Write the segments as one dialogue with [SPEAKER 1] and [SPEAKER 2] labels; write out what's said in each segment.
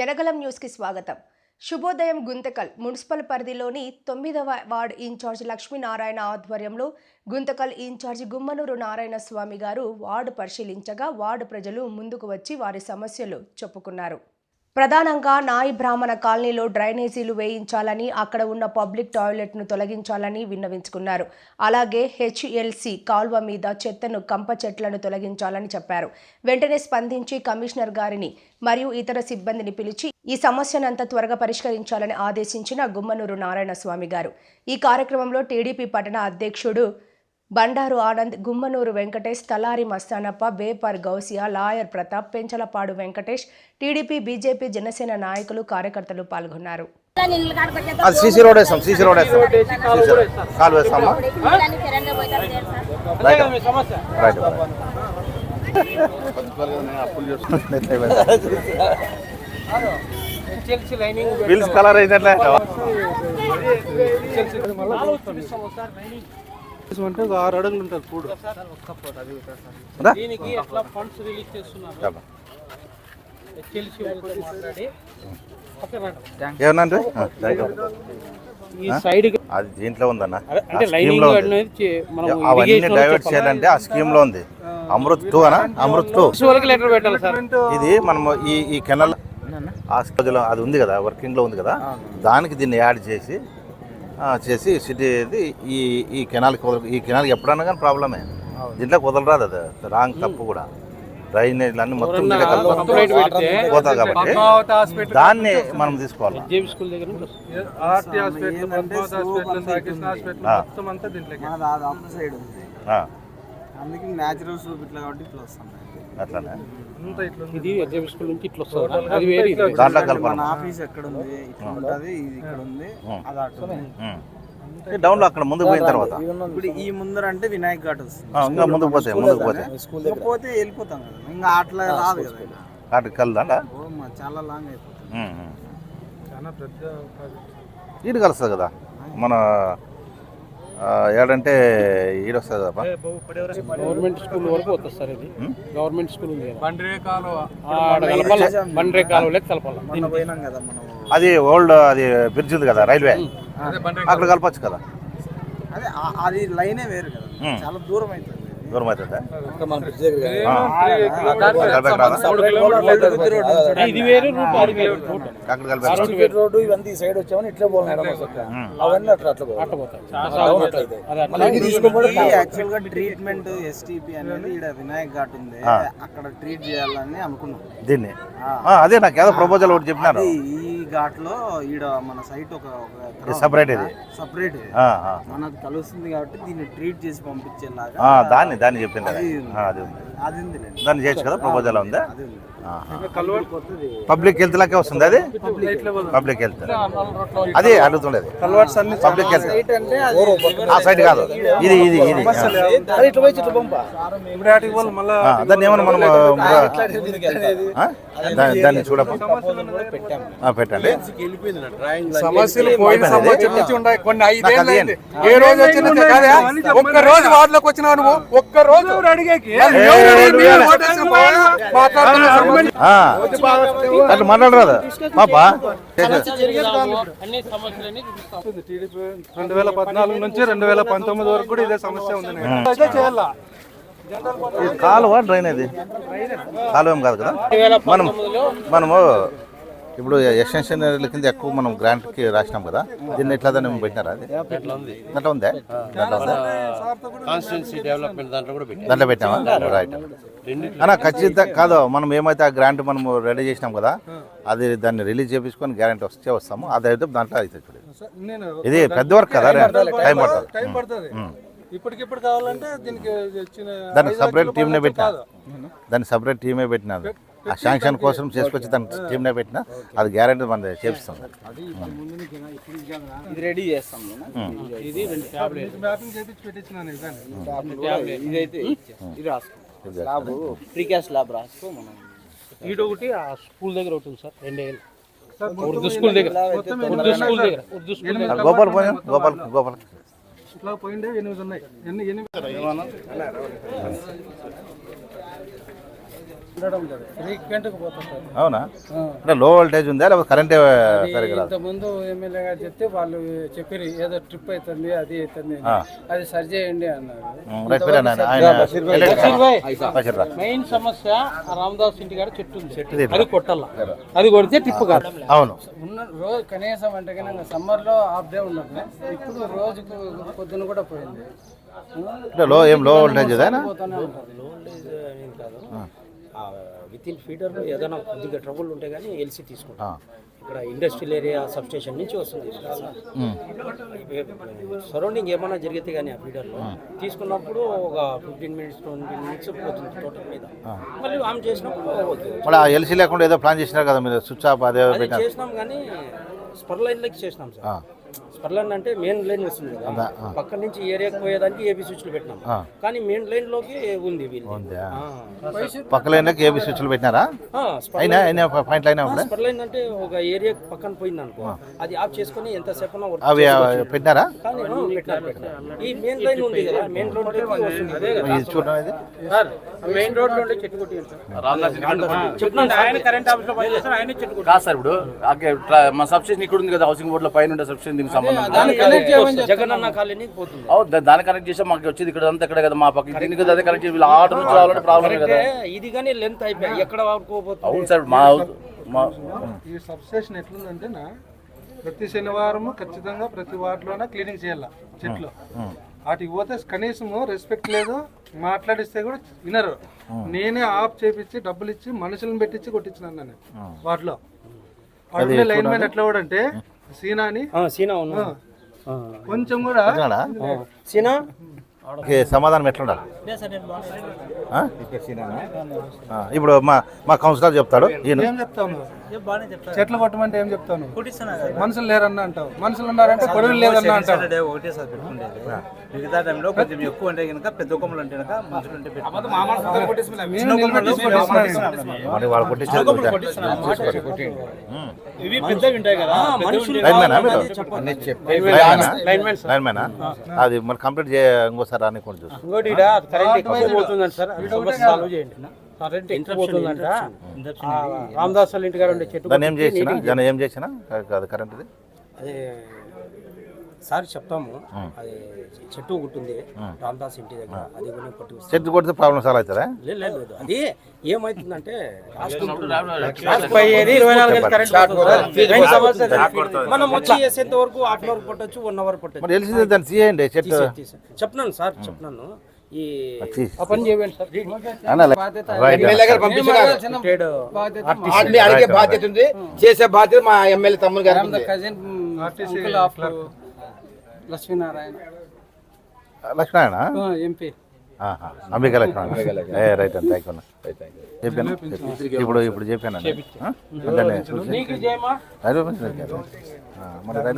[SPEAKER 1] జనగలం న్యూస్కి స్వాగతం. శుభోదయం గుంతకల్ మున్సిపల్ పరిధిలోని తొమ్మిదవ వార్డ్ ఇన్ఛార్జ్ లక్ష్మీనారాయణ ఆధ్వర్యంలో గుంతకల్ ఇన్ఛార్జ్ గుమ్మనూరు నారాయణ స్వామి గారు వార్డు పరిశీలించగా వార్డు ప్రజలు ముందుకు వచ్చి వారి సమస్యలు చెప్పుకున్నారు. ప్రధానంగా నాయి బ్రాహ్మణ కాలనీలో డ్రైనేజీలు వేయించాలని అక్కడ ఉన్న పబ్లిక్ టాయిలెట్ను తొలగించాలని విన్నవించుకున్నారు. అలాగే హెచ్ఎల్సి కాల్వ మీద చెత్తను కంప చెట్లను తొలగించాలని చెప్పారు. వెంటనే స్పందించి కమిషనర్ గారిని మరియు ఇతర సిబ్బందిని పిలిచి ఈ సమస్యనంత త్వరగా పరిష్కరించాలని ఆదేశించిన గుమ్మనూరు నారాయణ స్వామి గారు. ఈ కార్యక్రమంలో టీడీపీ పట్టణ అధ్యక్షుడు Bandaru Anand Gummanuru Venkatesh Talari Mastanappa బేపర్ Gousia lawyer Pratap Penchalapadu Venkatesh TDP BJP Janasena నాయకులు కార్యకర్తలు పాల్గొన్నారు.
[SPEAKER 2] అది సీసీ రోడ్ వేస్తాం సీసీ రోడ్ వేస్తాం. CC road. కాలు వేస్తామా? రైట్. రైట్. బిల్స్ కలర్ అయినట్లే
[SPEAKER 3] అంటే ఒక ఆరు అడుగులు ఉంటుంది కూడు.
[SPEAKER 4] దీనికి ఎట్లా ఫండ్స్ రిలీజ్ చేస్తున్నారు?
[SPEAKER 2] అది దీంట్లో ఉందన్న. అవన్నీ డైవర్ట్. చేయాలంటే ఆ స్కీమ్లో ఉంది. అమృత్ టూ అనా అమృత్ టూ.
[SPEAKER 4] Next వాళ్ళకి లెటర్ పెట్టాలి సార్?
[SPEAKER 2] ఇది మనము ఈ ఈ కెనల్ ఆ అది ఉంది కదా వర్కింగ్లో ఉంది కదా. దానికి దీన్ని యాడ్ చేసి చేసి సిటీ ఇది ఈ ఈ కెనాల్కి వదల ఈ కెనాల్కి ఎప్పుడన్నా కానీ ప్రాబ్లమే. దీంట్లో వదలరాదు అది. రాంగ్ తప్పు కూడా. డ్రైనేజ్ అన్ని మొత్తం పోతా కాబట్టి దాన్ని మనం తీసుకోవాలి?
[SPEAKER 5] అందుకే న్యాచురల్ సూప్ ఇట్లా కాబట్టి ఇట్లా
[SPEAKER 2] అట్లానే.
[SPEAKER 4] ఇది జేబీ స్కూల్ నుంచి ఇట్లా వస్తుంది. అది వేరే ఇది.
[SPEAKER 2] దాంట్లో
[SPEAKER 5] మన
[SPEAKER 2] కలపాలి
[SPEAKER 5] ఆఫీస్ ఎక్కడ ఉంది? ఇట్లా ఉంటది ఇది ఇక్కడ ఉంది. అది అటు ఉంది.
[SPEAKER 2] డౌన్లో అక్కడ ముందుకు పోయిన తర్వాత.
[SPEAKER 5] ఇప్పుడు ఈ ముందర అంటే వినాయక్ ఘాట్ వస్తుంది.
[SPEAKER 2] ఇంకా ముందుకు పోతే ముందుకు పోతే.
[SPEAKER 5] పోతే వెళ్ళిపోతాం కదా. ఇంకా అట్లా రాదు కదా.
[SPEAKER 2] అటు కలదా?
[SPEAKER 5] ఓ మా చాలా లాంగ్ అయిపోతుంది.
[SPEAKER 3] చాలా పెద్ద
[SPEAKER 2] ఈడు కలుస్తుంది కదా? మన ఏడంటే ఈడొస్తుంది కదా
[SPEAKER 4] గవర్నమెంట్ స్కూల్ వరకు వస్తుంది సార్ ఇది. గవర్నమెంట్ స్కూల్ ఉంది కదా.
[SPEAKER 3] బండ్రే కాలువ.
[SPEAKER 4] కలపాలి
[SPEAKER 2] అది ఓల్డ్ అది బ్రిడ్జ్ ఉంది కదా రైల్వే? అక్కడ కలపచ్చు కదా?
[SPEAKER 5] అదే ఆ- అది లైనే వేరు కదా. చాలా దూరం అవుతుంది
[SPEAKER 2] దూరం అవుతుందా
[SPEAKER 5] రోడ్డు
[SPEAKER 6] ఇవన్నీ సైడ్ వచ్చామని ఇట్లా పోవాలి అవన్నీ అట్లా
[SPEAKER 5] యాక్చువల్గా ట్రీట్మెంట్ ఎస్టీపీ అనేది ఇక్కడ వినాయక్ ఘాట్ ఉంది. అక్కడ ట్రీట్ చేయాలని అనుకున్నాం.
[SPEAKER 2] దీన్ని? ఆ, అదే నాకు ఏదో ప్రపోజల్ ఒకటి చెప్పినారు.
[SPEAKER 5] ఈ ఘాట్లో ఈడ మన సైట్ ఒక
[SPEAKER 2] separate ఇది.
[SPEAKER 5] సపరేట్. మనకు కలుస్తుంది కాబట్టి దీన్ని ట్రీట్ చేసి పంపించేలాగా
[SPEAKER 2] దాన్ని దాన్ని చెప్పింది
[SPEAKER 5] అది.
[SPEAKER 2] ఉంది. దాన్ని చేయొచ్చు కదా? ప్రపోజల్ ఉందా?
[SPEAKER 5] అది ఉంది.
[SPEAKER 2] పబ్లిక్ హెల్త్ లాకే వస్తుంది అది? Public health. అది అడుగుతుండేది.
[SPEAKER 3] కల్వర్ట్స్ అన్ని
[SPEAKER 2] పబ్లిక్ హెల్త్. ఆ సైడ్ కాదు. ఇది ఇది ఇది. దాన్ని ఏమన్నా మనం ఆ? దాన్ని ఆ, పెట్టండి.
[SPEAKER 3] సమస్యలు కొన్ని ఐదేళ్ళు. ఏ రోజు వచ్చినా కాదా. ఒక్క రోజు వార్డులోకి వచ్చినావు నువ్వు? ఒక్క రోజు. అడిగేకి?
[SPEAKER 2] ఆ, అట్లా మాట్లాడరాదు? పాప
[SPEAKER 3] రెండు వేల పద్నాలుగు నుంచి రెండు వేల పంతొమ్మిది వరకు కూడా ఇదే సమస్య ఉంది
[SPEAKER 2] కాలువ డ్రైన్ ఇది కాలువ ఏం కాదు కదా? మనం మనము ఇప్పుడు ఎక్స్టెన్షన్ కింద ఎక్కువ మనం గ్రాంట్కి రాసినాం కదా దీన్ని ఎట్లా దాన్ని పెట్టినారా అది? దాంట్లో ఉందే? దాంట్లో ఉందా?
[SPEAKER 4] కాన్స్టిట్యున్సీ డెవలప్మెంట్ దాంట్లో కూడా పెట్టాం
[SPEAKER 2] దాంట్లో పెట్టామా? రైట్ అన్న ఖచ్చితంగా కాదు మనం ఏమైతే ఆ గ్రాంట్ మనం రెడీ చేసినాం కదా అది దాన్ని రిలీజ్ చేపించుకొని గ్యారంటీ వస్తే వస్తాము అది అయితే దాంట్లో అవుతుంది చూడు.
[SPEAKER 3] నేను
[SPEAKER 2] ఇది పెద్ద వర్క్ కదా టైం పడుతుంది
[SPEAKER 3] టైం పడుతుంది. ఇప్పటికిప్పుడు కావాలంటే దీనికి
[SPEAKER 2] దానికి సపరేట్ టీంనే పెట్టినా? దాన్ని సపరేట్ టీమే పెట్టినారు ఆ శాంక్షన్ కోసం చేసుకొచ్చి దాని టీంనే పెట్టినా అది గ్యారంటీ మన చేపిస్తాం.
[SPEAKER 5] ఇది రెడీ చేస్తాం నేను.
[SPEAKER 4] ఇది రెండు ట్యాబ్లెట్
[SPEAKER 3] మ్యాపింగ్ చేపించి పెట్టించినాను ఇదాన్ని
[SPEAKER 5] ఇదైతే ఇది రాసుకో ల్యాబ్ ప్రీకాస్ట్ ల్యాబ్ రాసుకో మనం
[SPEAKER 4] ఈడ ఒకటి ఆ స్కూల్ దగ్గర ఒకటి ఉంది సార్ రెండేళ్ళు ఉర్దూ స్కూల్ దగ్గర. ఉర్దూ స్కూల్ దగ్గర. ఉర్దూ స్కూల్ దగ్గర.
[SPEAKER 2] గోపాల్ గోపాల్ గోపాల్.
[SPEAKER 3] ఇట్లా పోయిండే ఎనిమిది ఉన్నాయి. ఎన్ని ఎనిమిది?
[SPEAKER 4] ఉండడం లేదు. పోతాం సార్.
[SPEAKER 2] అవునా? అంటే లో వోల్టేజ్ ఉందా? లేకపోతే కరెంటే సరిగ్గా రాదు?
[SPEAKER 4] ఇంతకుముందు ఎమ్మెల్యే గారు చెప్తే వాళ్ళు చెప్పారు ఏదో ట్రిప్ అవుతుంది అది అవుతుంది అని. అది సరి చేయండి అన్నారు.
[SPEAKER 2] ఉమ్, రైట్ పేరు ఆయన ఆయన బషీర్ రా.
[SPEAKER 4] మెయిన్ సమస్య రామదాస్ ఇంటి కాడ చెట్టు ఉంది.
[SPEAKER 2] ఇది
[SPEAKER 4] అది కొట్టాల. అది కొడితే టిప్పు కాదు.
[SPEAKER 2] అవును.
[SPEAKER 4] ఉన్న రోజు కనీసం అంటే కనుక సమ్మర్లో హాఫ్ డే ఉన్నట్లే ఇప్పుడు రోజుకు పొద్దున కూడా పోయింది.
[SPEAKER 2] అంటే లో ఏం లో వోల్టేజ్ ఇదేనా
[SPEAKER 4] పోతానే ఉంటుంది
[SPEAKER 7] విత్ ఇన్ ఫీడర్ ఏదైనా కొద్దిగా ట్రబుల్ ఉంటే కానీ ఎల్సీ. తీసుకుంటాం. ఇక్కడ ఇండస్ట్రియల్ ఏరియా సబ్ స్టేషన్ నుంచి వస్తుంది. సరౌండింగ్ ఏమైనా జరిగితే కానీ ఆ ఫీడర్లో తీసుకున్నప్పుడు ఒక ఫిఫ్టీన్ మినిట్స్ ట్వంటీ మినిట్స్ పోతుంది టోటల్ మీద. మళ్ళీ ఆన్ చేసినప్పుడు ఓకే.
[SPEAKER 2] ఎల్సీ లేకుండా ఏదో ప్లాన్ చేసినారు కదా మీరు స్విచ్ ఆఫ్ అదే
[SPEAKER 7] చేసినాం కానీ స్పర్ లైన్లకి చేసినాం. సార్. స్పర్ లైన్ అంటే మెయిన్ లైన్ వస్తుంది కదా. పక్క నుంచి ఏరియాకి పోయేదానికి ఏబీ స్విచ్లు పెట్టినాం. కానీ మెయిన్ లైన్లోకి ఉంది? ఆ.
[SPEAKER 2] పక్కలైనాకి ఏబీ స్విచ్లు పెట్టినారా?
[SPEAKER 7] స్పర్ లైన్ అంటే ఒక ఏరియా పక్కన పోయింది అనుకో అది ఆఫ్ చేసుకొని ఎంతసేపు
[SPEAKER 2] అవి ఆ, పెట్టినారా.
[SPEAKER 7] ఈ మెయిన్ లైన్ ఉంది కదా మెయిన్ రోడ్
[SPEAKER 2] చూడడం
[SPEAKER 4] మెయిన్ రోడ్ నుండి చెట్టు కొట్టి
[SPEAKER 7] చెప్తున్నాను
[SPEAKER 4] ఆయన కరెంట్ ఆఫీస్లో పనిచేస్తారు ఆయన చెట్టు కొట్టి
[SPEAKER 8] కాదు సార్ ఇప్పుడు మా సబ్స్టేషన్ ఇక్కడ ఉంది కదా హౌసింగ్ బోర్డు లో పైన ఉండే సబ్స్టేషన్ దీనికి సంబంధం. ఉందా?
[SPEAKER 7] దానికి కనెక్ట్ చేయమని జగన్ అన్న కాలనీకి పోతుంది.
[SPEAKER 8] అవును దా- దాన్ని కనెక్ట్ చేస్తే మాకు వచ్చేది ఇక్కడ అంతా ఇక్కడ కదా మా పక్క దీనికి అదే కనెక్ట్ చేసి వీళ్ళు ఆర్డర్ నుంచి రావాలంటే ప్రాబ్లం కదా.
[SPEAKER 7] ఇది కానీ లెంత్ అయిపోయి ఎక్కడ
[SPEAKER 8] అవును సార్ మా
[SPEAKER 3] ఈ సబ్స్టేషన్ ఎట్లుందంటే నా ప్రతి శనివారం ఖచ్చితంగా ప్రతి వార్డులోనే క్లీనింగ్ చేయాల చెట్లు. వాటికి పోతే కనీసము రెస్పెక్ట్ లేదు మాట్లాడిస్తే కూడా వినరు. నేనే ఆఫ్ చేపించి డబ్బులు ఇచ్చి మనుషులను పెట్టించి కొట్టించినాను నేను వాటిలో వాటిలో లైన్ మ్యాన్ ఎట్లా కూడా అంటే సీనా అని
[SPEAKER 7] ఆ, సీనా ఉన్నా
[SPEAKER 3] కొంచెం కూడా?
[SPEAKER 7] సీనా?
[SPEAKER 2] ఓకే సమాధానం ఎట్లుండాలి? ఆ? ఇప్పుడు మా మా కౌన్సిలర్ చెప్తాడు ఈయన.
[SPEAKER 3] ఏం చెప్తాను? చెట్లు కొట్టమంటే ఏం చెప్తాను? మనుషులు లేరన్నా అంటావు. మనుషులు ఉన్నారంటే గొడవలు లేదన్నా అంటావు.
[SPEAKER 5] ఒకటే సార్ పెట్టుకుండేది మిగతా టైంలో కొంచెం ఎక్కువ అంటే కనుక పెద్ద కొమ్మలు అంటే కనుక మనుషులు
[SPEAKER 4] ఇవి పెద్దవి ఉంటాయి కదా.
[SPEAKER 2] అది మరి కంప్లీట్ చే ఇంకోసారి అని కొంచెం చూసి
[SPEAKER 4] ఇంకోటి ఈడ కరెంట్ సార్. సమస్య సాల్వ్ చేయండి. కరెంట్ ఎక్కువ పోతుందంట. ఆ, రామదాస్ వాళ్ళ ఇంటి కాడ ఉండే చెట్టు
[SPEAKER 2] దాన్ని ఏం చేసినా? దాన్ని ఏం చేసినా? అది కరెంట్ది
[SPEAKER 7] అదే సార్ చెప్తాము. అది చెట్టు ఒకటి ఉంది. రామదాస్ ఇంటి దగ్గర. అది కూడా పట్టుకొస్తాం
[SPEAKER 2] చెట్టు కొడితే ప్రాబ్లం సాల్వ్ అవుతుందా?
[SPEAKER 7] లేదు లేదు. అది ఏమైతుందంటే. మనం వచ్చి వేసేంత వరకు హాఫ్ అన్ అవర్ పట్టొచ్చు వన్ అవర్ పట్టొచ్చు
[SPEAKER 2] మరి తెలిసింది దాన్ని తీయండి చెట్టు.
[SPEAKER 7] చెప్తున్నాను సార్ చెప్తున్నాను. ఈ
[SPEAKER 4] పని చేయండి సార్.
[SPEAKER 6] అడిగే బాధ్యత ఉంది. చేసే బాధ్యత మా ఎమ్మెల్యే తమ్ముడు గారు.
[SPEAKER 4] కజిన్ లక్ష్మీనారాయణ.
[SPEAKER 2] లక్ష్మణ
[SPEAKER 4] ఎంపీ.
[SPEAKER 2] అంబికా లక్ష్మణ ఏ రైట్ అండి థ్యాంక్ యూ చెప్పాను? ఇప్పుడు ఇప్పుడు చెప్పాను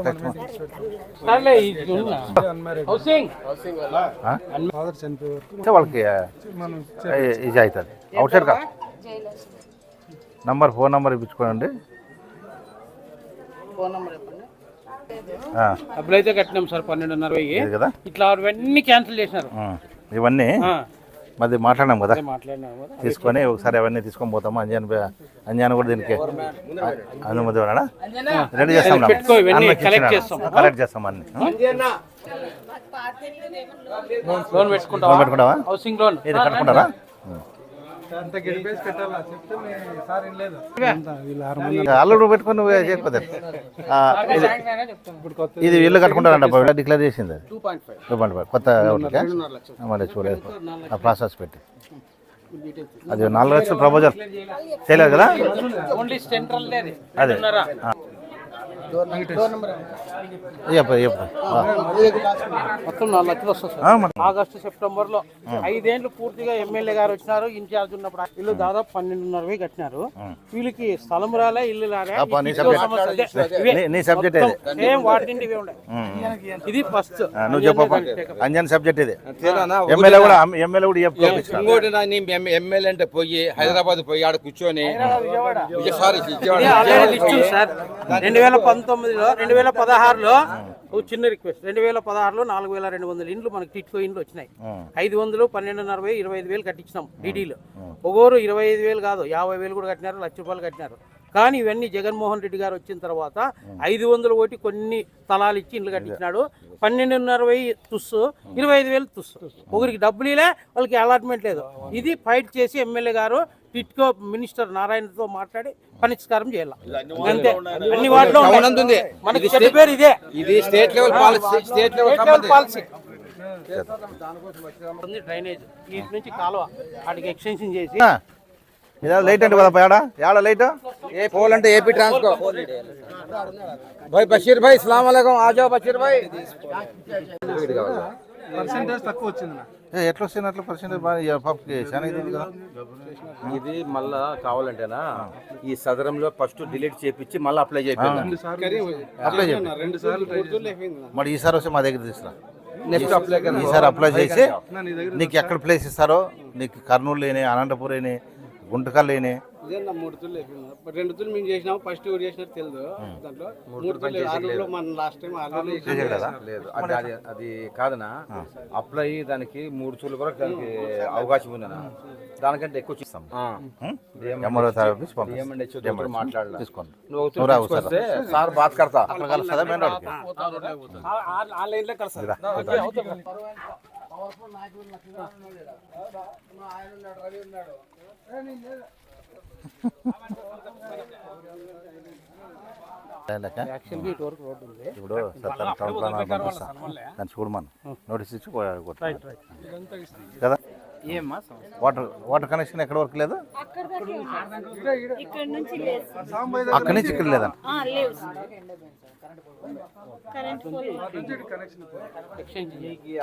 [SPEAKER 2] కష్టం వాళ్ళకి
[SPEAKER 3] మనం
[SPEAKER 2] ఏ- ఇది అవుతుంది. అవుట్ సైడ్ కా? నంబర్ ఫోన్ నంబర్ ఇప్పించుకోండి
[SPEAKER 4] డబ్బులైతే కట్టినాం సార్ పన్నెండున్నర వెయ్యి.
[SPEAKER 2] కదా?
[SPEAKER 4] ఇట్లా అవన్నీ క్యాన్సిల్ చేసినారు.
[SPEAKER 2] ఆ, ఇవన్నీ మరి మాట్లాడినాం కదా. తీసుకొని ఒకసారి అవన్నీ తీసుకొని పోతాము? అంజాన్ అంజాన్ కూడా దీనికి అనుమతి రెడీ చేస్తాం. కలెక్ట్ చేస్తాం. అన్ని.
[SPEAKER 4] లోన్ పెట్టుకుంటావా
[SPEAKER 2] లోన్ పెట్టుకుంటావా?
[SPEAKER 4] హౌసింగ్ లోన్
[SPEAKER 2] ఇది కట్టుకుంటారా? అల్లుడు పెట్టుకొని నువ్వు చేయకపోతే ఆ, ఇది ఇల్లు కట్టుకుంటారంట డిక్లేర్ చేసింది అది.
[SPEAKER 4] Two point five.
[SPEAKER 2] Two point five. కొత్త? మరి చూడలేదు. ఆ ప్రాసెస్ పెట్టి. అది నాలుగు లక్షలు ప్రపోజల్ చేయలేదు కదా?
[SPEAKER 4] ఓన్లీ సెంట్రల్ లేదు.
[SPEAKER 2] అదే.
[SPEAKER 4] మొత్తం నాలుగు లక్షలు వస్తుంది సార్. ఆగస్టు సెప్టెంబర్లో ఐదేళ్ళు పూర్తిగా ఎమ్మెల్యే గారు వచ్చినారు. ఇన్ఛార్జ్ ఉన్నప్పుడు ఇల్లు దాదాపు పన్నెండున్నర వెయ్యి కట్టినారు. వీళ్ళకి స్థలం రాలే ఇల్లు రాలే ఇదో సేమ్ ఫస్ట్.
[SPEAKER 2] నువ్వు చెప్పు అంజన్ సబ్జెక్ట్ ఇది. ఎమ్మెల్యే కూడా ఎమ్మెల్యే కూడా చెప్పు చూపించిన.
[SPEAKER 6] ఇంకోటి నా నీ ఎమ్- ఎమ్మెల్యే అంటే పోయి హైదరాబాద్ పోయి ఆడ కూర్చొని
[SPEAKER 4] సార్. రెండు వేల పంతొమ్మిదిలో రెండు వేల పదహారులో చిన్న రిక్వెస్ట్ రెండు వేల పదహారులో నాలుగు వేల రెండు వందల ఇండ్లు మనకి టిట్కో ఇండ్లు వచ్చినాయి. ఐదు వందలు పన్నెండున్నర ఇరవై ఐదు వేలు కట్టించినాం డీడీలో. ఒగోరు ఇరవై ఐదు వేలు కాదు యాభై వేలు కూడా కట్టినారు లక్ష రూపాయలు కట్టినారు. కానీ ఇవన్నీ జగన్మోహన్ రెడ్డి గారు వచ్చిన తర్వాత ఐదు వందలు ఒకటి కొన్ని స్థలాలు ఇచ్చి ఇండ్లు కట్టించినాడు. పన్నెండున్నర వెయ్యి తుస్సు ఇరవై ఐదు వేలు తుస్సు. ఒకరికి డబ్బులు ఇలే వాళ్ళకి అలాట్మెంట్ లేదు. ఇది ఫైట్ చేసి ఎమ్మెల్యే గారు టిట్కో మినిస్టర్ నారాయణతో మాట్లాడి పరిష్కారం చేయాలి. అంతే. అన్ని వాటిలో ఉన్నాయి.
[SPEAKER 6] అవునంటుంది.
[SPEAKER 4] మనకి
[SPEAKER 6] ఇది
[SPEAKER 4] చెడ్డ
[SPEAKER 6] స్టే-
[SPEAKER 4] పేరు ఇదే.
[SPEAKER 6] ఇది state level policy state level
[SPEAKER 4] policy ఉంది డ్రైనేజ్. ఈ నుంచి కాలువ వాటికి ఎక్స్టెన్షన్ చేసి.
[SPEAKER 2] లైట్ అంటే కదా ఏడా ఏడా లైట్
[SPEAKER 6] ఏ పోల్ అంటే ఏపీ ట్రాన్స్కో భాయ్ బషీర్ భాయ్ సలాం అలైకుం. ఆజో బషీర్ భాయ్.
[SPEAKER 3] పర్సెంటేజ్ తక్కువ వచ్చింది నా
[SPEAKER 2] ఏ, ఎట్లా వస్తుంది అట్లా పర్సెంటేజ్ బాగా ఇది
[SPEAKER 8] మళ్ళా కావాలంటేనా? ఈ సదరంలో ఫస్ట్ డిలీట్ చేపించి మళ్ళీ అప్లై చేయాలి.
[SPEAKER 2] అప్లై చేయండి
[SPEAKER 3] రెండు సార్లు ట్రై చేశాను.
[SPEAKER 2] మరి ఈసారి వస్తే మా దగ్గర తీసుకురా.
[SPEAKER 6] నెక్స్ట్ అప్లై
[SPEAKER 2] ఈసారి అప్లై చేసి నీకు ఎక్కడ ప్లేస్ ఇస్తారో? నీకు కర్నూలు లేని అనంతపూర్ లేని గుంటకల్ లేని
[SPEAKER 9] ఇదే నా మూడు తుళ్ళు రెండు తుళ్ళు మేము చేసినాము ఫస్ట్ ఎవరు చేసినారు తెలియదు దాంట్లో మూడు తుళ్ళు ఆరులో మన లాస్ట్ టైం ఆరులో
[SPEAKER 8] లేదు. అది అది అది కాదనా? అప్లై దానికి మూడు చూలు కూడా దానికి అవకాశం ఉందనా దానికంటే ఎక్కువ ఇస్తాం
[SPEAKER 2] ఎంఆర్ఓ ఆఫీస్
[SPEAKER 8] పంపిస్తాం. మాట్లాడాలి.
[SPEAKER 2] తీసుకోండి.
[SPEAKER 8] నువ్వు ఒక
[SPEAKER 2] నువ్వు రా
[SPEAKER 8] తీసుకొస్తే
[SPEAKER 2] ఒకసారి.
[SPEAKER 8] సార్ బాత్ కడతా
[SPEAKER 2] అక్కడ కలుస్తుందా మెయిన్ రోడ్కి
[SPEAKER 9] ఆన్లైన్లో కలిసి
[SPEAKER 2] రా, రా. లెక్క?
[SPEAKER 4] యాక్చువల్గా ఇటు వరకు రోడ్డు ఉంది
[SPEAKER 2] ఇప్పుడు సత్తాను టౌన్ ప్లాన్ దాన్ని చూడమను. నోటీస్ ఇచ్చి. కదా? వాటర్ వాటర్ కనెక్షన్ ఎక్కడ వరకు లేదు?
[SPEAKER 10] ఇక్కడ నుంచి లేదు.
[SPEAKER 2] అక్కడి నుంచి ఇక్కడ లేదంట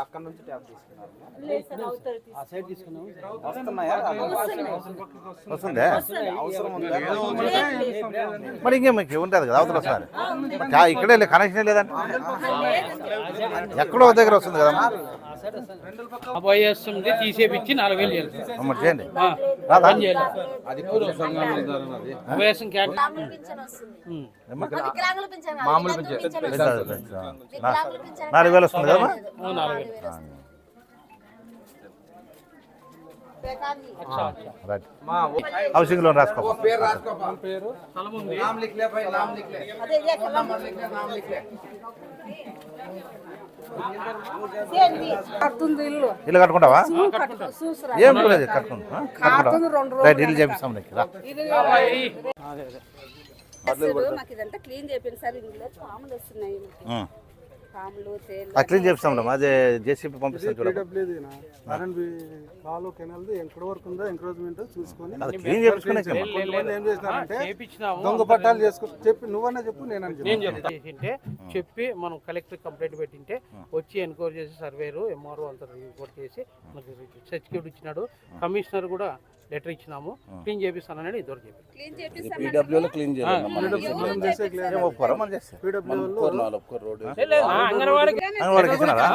[SPEAKER 5] అక్కడ నుంచి ట్యాప్ తీసుకున్నారు.
[SPEAKER 4] ఆ సైడ్ తీసుకున్నాము
[SPEAKER 5] వస్తున్నాయా?
[SPEAKER 2] వస్తుందే.
[SPEAKER 5] అవసరం
[SPEAKER 2] మరి ఇంకేం మీకు ఉంటుంది కదా అవతల సార్? ఇక్కడే కనెక్షన్ లేదంట? ఎక్కడో దగ్గర వస్తుంది కదా
[SPEAKER 4] అభయస్తుంది తీసేపిచ్చి నాలుగు వేలు చేయాలి. చేయాలి. అభయసం క్యాట్
[SPEAKER 2] మామూలు నాలుగు వేలు వస్తుంది కదా.
[SPEAKER 4] నాలుగు వేలు.
[SPEAKER 2] హౌసింగ్ లోన్ రాసుకో ఇల్లు. కట్టుకుంటావా? కట్టుకుంటా. ఇల్లు చేపిస్తాం
[SPEAKER 10] మాకు ఇదంతా క్లీన్ చేయండి సార్ ఇందులో పాములు వస్తున్నాయి.
[SPEAKER 2] క్లీన్ చేపిస్తాం అదే జేసీబీ పంపిస్తాం చూడ
[SPEAKER 3] పీడబ్ల్యూది ఆర్ఎన్బి కాలు కెనాల్ది ఎక్కడ వరకు ఉందో ఎంక్రోచ్మెంట్ చూసుకొని
[SPEAKER 2] అది క్లీన్
[SPEAKER 3] ఏం చేసినారంటే దొంగ పట్టాలు చేసుకుని చెప్పి నువ్వన్నా చెప్పు
[SPEAKER 4] నేను చెప్తా. చేసింటే చెప్పి మనం కలెక్టర్ కంప్లైంట్ పెట్టింటే వచ్చి ఎన్క్వైరీ చేసి సర్వేరు ఎంఆర్ఓ అంతా రిపోర్ట్ చేసి మనకి సర్టిఫికేట్ ఇచ్చినాడు. కమిషనర్ కూడా లెటర్ ఇచ్చినాము క్లీన్ చేపిస్తానని ఇద్దరు చెప్పి
[SPEAKER 10] క్లీన్ చేపిస్తాం
[SPEAKER 8] పీడబ్ల్యూలో క్లీన్ చేయాలి
[SPEAKER 3] మనం చేసే
[SPEAKER 2] ఏం ఒప్పుకోరా మనం చేస్తే
[SPEAKER 3] పీడబ్ల్యూ
[SPEAKER 8] రోడ్డు
[SPEAKER 4] అంగన్వాడికి
[SPEAKER 2] అంగన్వాడికి ఇచ్చినారా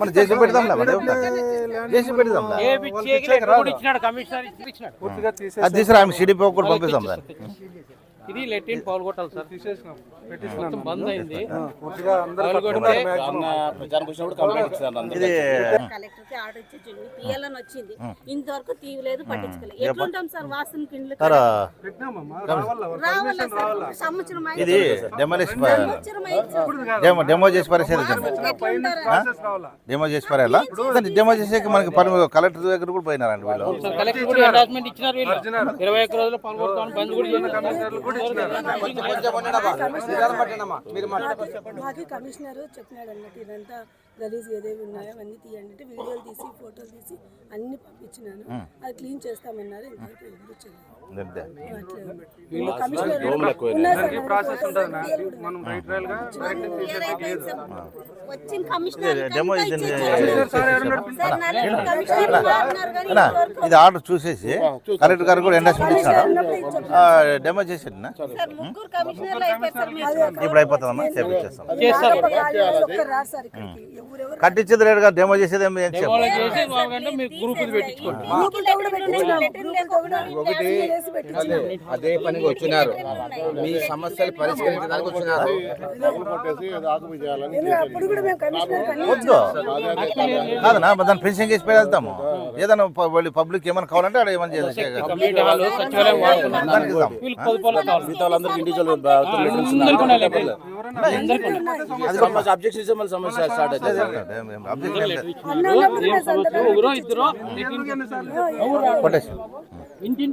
[SPEAKER 2] మనం జేసీ పెడదాంలే మరి. జేసీ పెడదాంలే
[SPEAKER 4] చేపించేకి లెటర్ కూడా ఇచ్చినాడు కమిషనర్ ఇచ్చినాడు.
[SPEAKER 3] పూర్తిగా తీసే
[SPEAKER 2] అది తీసుకురా ఆమె సిడిపి కూడా పంపిస్తాం దాన్ని.
[SPEAKER 4] ఇది లెట్రిన్ పాల్గొట్టాలి సార్. మొత్తం బంద్ అయింది.
[SPEAKER 2] ఇది
[SPEAKER 10] ఆర్డర్ ఇచ్చి వచ్చింది. ఇంతవరకు తీయలేదు పట్టించుకోలేదు. ఎట్లుంటాం సార్ వాసన కిండ్లు
[SPEAKER 3] రావాలా?
[SPEAKER 10] సంవత్సరం.
[SPEAKER 2] ఇది డెమోలిష్. డెమో డెమో చేసి పరిస్థితి డెమో పరేలా? డెమో మనకి పని కలెక్టర్ దగ్గర కూడా పోయినారండి వీళ్ళు.
[SPEAKER 4] కలెక్టర్ కూడా ఇచ్చినారు. వీళ్ళు. ఇరవై ఒక్క రోజులు బంద్ కూడా
[SPEAKER 11] మాకు కమిషనర్ చెప్పినాడు అన్నట్టు ఇదంతా గలీజ్ ఏదేవి ఉన్నాయో అవన్నీ తీయండి అంటే వీడియోలు తీసి ఫోటోలు తీసి అన్ని పంపించినాను. అది క్లీన్ చేస్తామన్నారు ఇంతవరకు
[SPEAKER 2] ఇది ఆర్డర్ చూసేసి కలెక్టర్ గారు కూడా ఎండాస్మెంట్ ఇచ్చినారు డెమో చేసేది ఇప్పుడు అయిపోతుందమ్మా చేపించేస్తాం కట్టించేది రేటుగా డెమో చేసేది
[SPEAKER 11] ఒకటి అదే అదే పనికి వచ్చినారు. మీ సమస్యలు పరిష్కరించడానికి వచ్చినారు.
[SPEAKER 2] కాదనా? మరి దాన్ని ఫెన్సింగ్ చేసి వెళ్తాము ఏదైనా వాళ్ళు పబ్లిక్ ఏమైనా కావాలంటే అక్కడ ఏమైనా
[SPEAKER 4] ఇస్తే. మళ్ళీ సమస్య స్టార్ట్ అవుతుంది.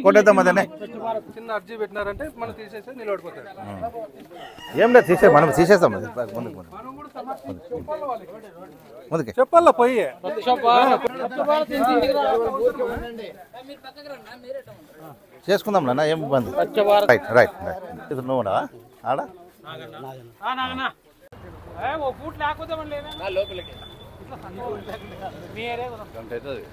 [SPEAKER 2] కొట్టేద్దాం
[SPEAKER 3] చిన్న అర్జీ పెట్టినారంటే మనం తీసేస్తే నిలబడిపోతారు
[SPEAKER 2] ఏం లేదు తీసే మనం తీసేస్తాం అది. ముందుకు
[SPEAKER 3] చెప్పాలా పోయి.
[SPEAKER 2] చేసుకుందాం నాన్న ఏం ఇబ్బంది రైట్ రైట్ రైట్ ఇది నువ్వు? ఆడ
[SPEAKER 12] ఓ పూట లేకపోతే లేదా లోపలికి. కదా
[SPEAKER 11] గంట అవుతుంది.